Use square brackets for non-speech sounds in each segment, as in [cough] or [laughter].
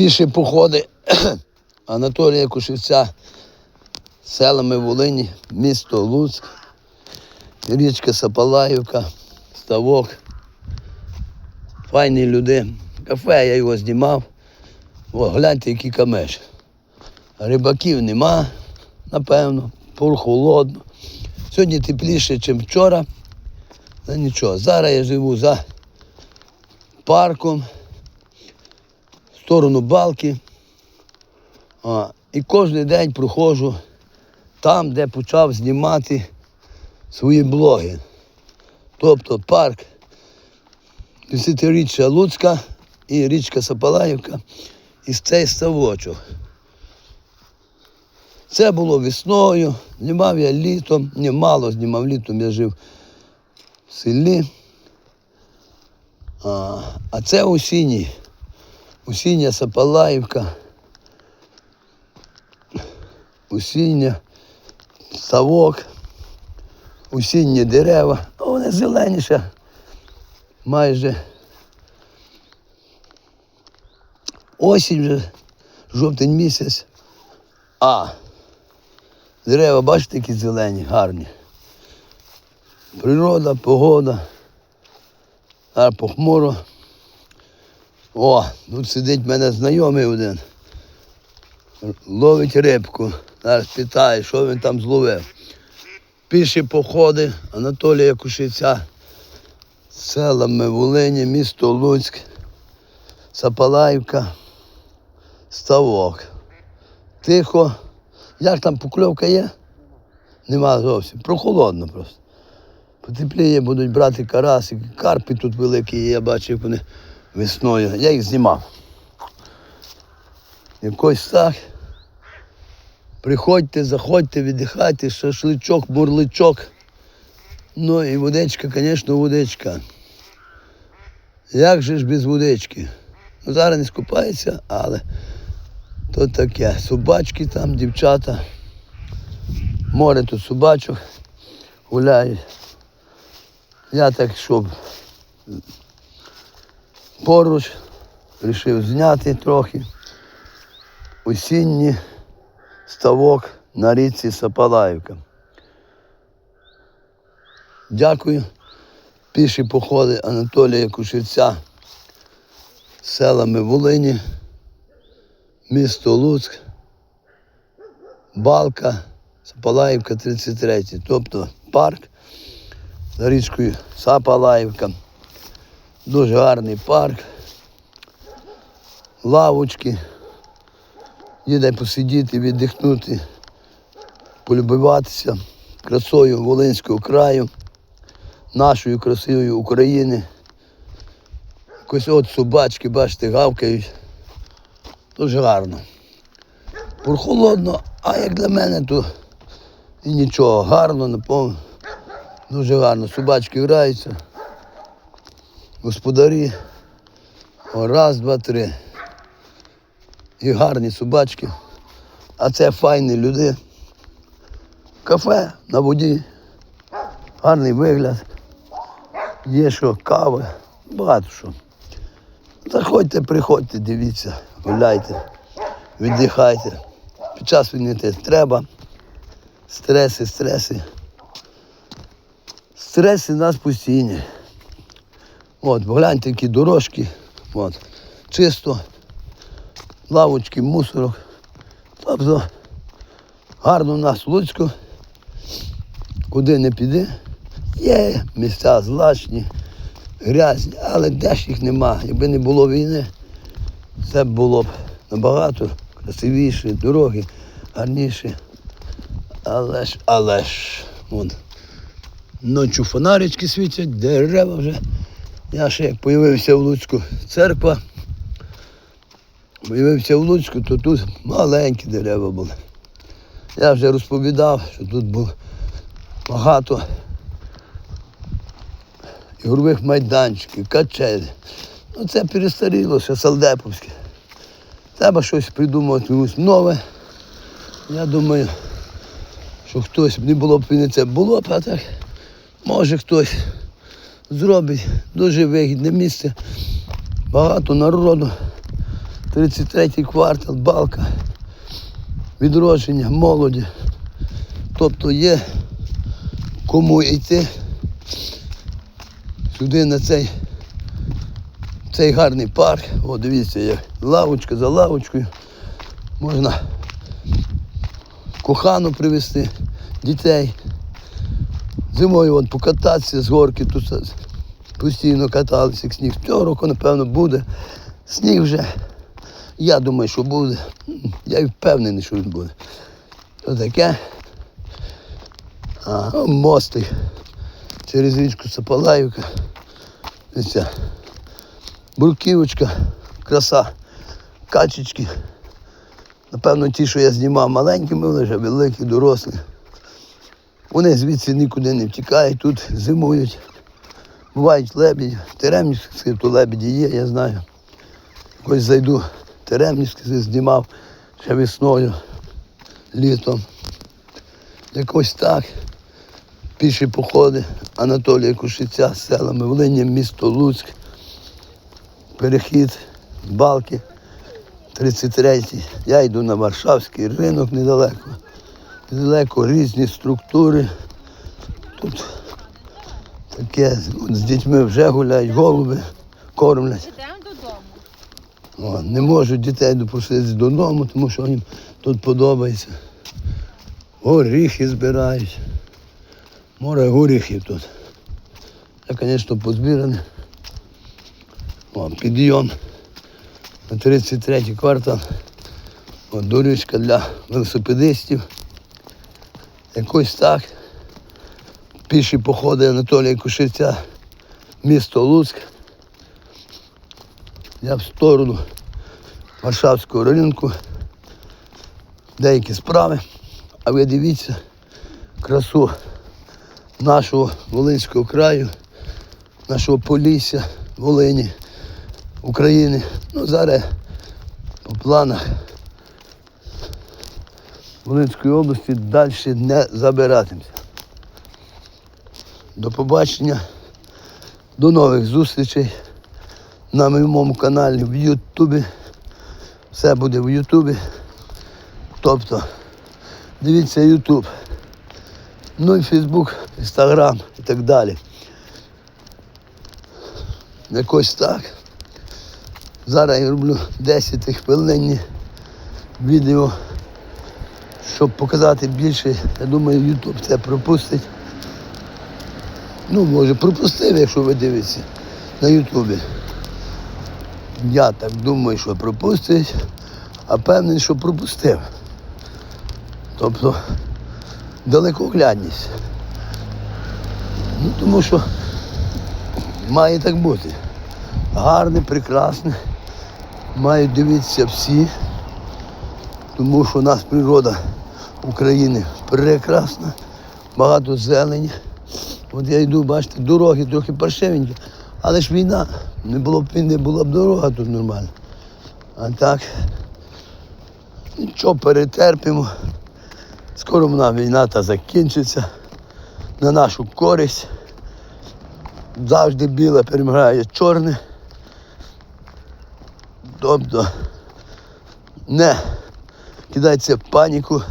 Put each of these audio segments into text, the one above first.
Піші походи [coughs] Анатолія Кушівця селами Волині, місто Луцьк, річка Сапалаївка, ставок. Файні люди. Кафе я його знімав. О, гляньте, який камеш. Рибаків нема, напевно, прохолодно. Сьогодні тепліше, ніж вчора. Ну нічого, зараз я живу за парком, сторону балки. А, і кожен день проходжу там, де почав знімати свої блоги. Тобто парк Десятиріччя Луцька і річка Сапалаївка і цей ставочок. Це було весною, знімав я літом, ні, мало знімав літом, я жив в селі. А, а це осінній. Осіння Сапалаївка. Осіння ставок, осінні дерева. Ну, Вони зелені ще майже. Осінь вже, жовтень місяць. А дерева, бачите, які зелені, гарні. Природа, погода. А похмуро. О, тут сидить в мене знайомий один. Ловить рибку. Зараз питає, що він там зловив. Піші походи Анатолія Кушиця. Селами Волині, місто Луцьк, Сапалаївка, Ставок. Тихо. Як там покльовка є? Нема зовсім. Прохолодно просто. Потепліє будуть брати карасики, карпи тут великі, я бачив, вони весною. Я їх знімав. Якось так. Приходьте, заходьте, віддихайте, шашличок, бурличок. Ну і водичка, звісно, водичка. Як же ж без водички? Ну, зараз не скупається, але то таке. Собачки там, дівчата. Море тут собачок гуляють. Я так, щоб поруч вирішив зняти трохи осінній ставок на річці Сапалаївка. Дякую. Піші походи Анатолія Кушівця селами Волині, місто Луцьк, Балка, Сапалаївка 33, тобто парк за річкою Сапалаївка. Дуже гарний парк. Лавочки. Є посидіти, віддихнути, полюбуватися красою Волинського краю, нашої красивої України. Якось от собачки, бачите, гавкають. Дуже гарно. Прохолодно, а як для мене, то і нічого, гарно, наповно. Дуже гарно. Собачки граються. Господарі. О, раз, два, три. І гарні собачки. А це файні люди. Кафе на воді. Гарний вигляд. Є що, кави, багато що. Заходьте, приходьте, дивіться, гуляйте, віддихайте. Під час війни треба. Стреси, стреси. Стреси нас постійні. От, гляньте, які дорожки. От, чисто, лавочки, мусорок. Тобто гарно у нас в Луцьку. Куди не піде. Є місця злачні, грязні, але де ж їх нема. Якби не було війни, це було б набагато красивіше, дороги, гарніші. Але ж, але ж, вон, ночі фонарички світять, дерева вже. Я ще як появився в Луцьку церква, появився в Луцьку, то тут маленькі дерева були. Я вже розповідав, що тут було багато ігрових майданчиків, качель. Ну це перестаріло, ще Салдеповське. Треба щось придумати комусь нове. Я думаю, що хтось не було б війни, це було б, а так може хтось зробить дуже вигідне місце, багато народу. 33-й квартал, балка, відродження, молоді. Тобто є кому йти сюди на цей, цей гарний парк. О, дивіться, як лавочка за лавочкою. Можна кохану привезти, дітей. Зимою вон покататися з горки, тут постійно каталися, як сніг. Цього року, напевно, буде. Сніг вже. Я думаю, що буде. Я і впевнений, що він буде. Ось таке. А, о, мостик через річку Сапалаївка. Ця Бруківочка, краса, качечки. Напевно, ті, що я знімав маленькими, вони вже великі, дорослі. Вони звідси нікуди не втікають, тут зимують. Бувають лебеді, теремівські, то лебеді є, я знаю. Якось зайду, теремівські знімав ще весною, літом. Якось так. Піші походи Анатолія Кушиця з селами Волині, місто Луцьк, перехід, балки, 33-й. Я йду на Варшавський ринок недалеко. Недалеко різні структури. Тут таке, от з дітьми вже гуляють, голуби кормлять. О, не можуть дітей допустити додому, тому що їм тут подобається. Горіхи збирають. Море горіхів тут. Я, звісно, позбираний. О, підйом на 33 квартал. О, доріжка для велосипедистів. Якось так. Піші походи Анатолія Кушиця, місто Луцьк. Я в сторону Варшавського ринку. Деякі справи. А ви дивіться красу нашого Волинського краю, нашого Полісся, Волині, України. Ну, зараз по планах Волинської області далі не забиратимося. До побачення, до нових зустрічей на моєму каналі в Ютубі. Все буде в Ютубі. Тобто дивіться Ютуб. Ну і Фейсбук, Інстаграм і так далі. Якось так. Зараз я роблю 10 хвилинні відео, щоб показати більше. Я думаю, Ютуб це пропустить. Ну, може, пропустив, якщо ви дивитеся на Ютубі. Я так думаю, що пропустить, а певний, що пропустив. Тобто далекоглядність. Ну, тому що має так бути. Гарне, прекрасне. Мають дивитися всі, тому що у нас природа України прекрасна, багато зелені. От я йду, бачите, дороги трохи паршивенькі, але ж війна. Не було б війни, була б дорога тут нормальна. А так, нічого перетерпимо. Скоро вона війна та закінчиться на нашу користь. Завжди біле перемагає чорне. Тобто не кидайтеся паніку,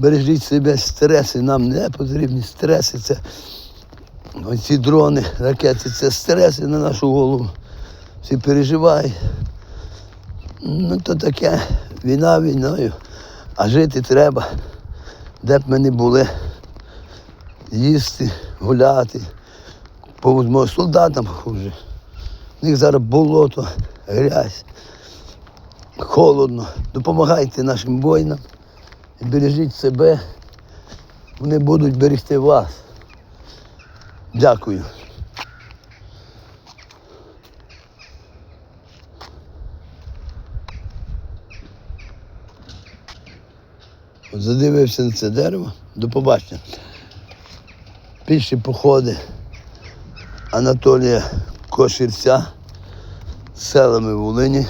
бережіть себе, стреси нам не потрібні. Стреси це оці дрони, ракети це стреси на нашу голову. Всі переживають. Ну то таке, війна війною. А жити треба, де б ми не були. Їсти, гуляти. По можливості солдатам хуже. У них зараз болото, грязь, холодно. Допомагайте нашим воїнам бережіть себе. Вони будуть берегти вас. Дякую. Задивився на це дерево. До побачення. Піші походи Анатолія Кошірця селами Волині,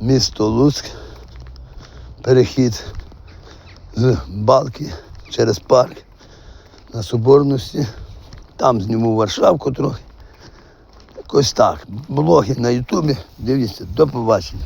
місто Луцьк, перехід з Балки через парк на Соборності. Там зніму Варшавку трохи. Ось так. Блоги на Ютубі. Дивіться, до побачення.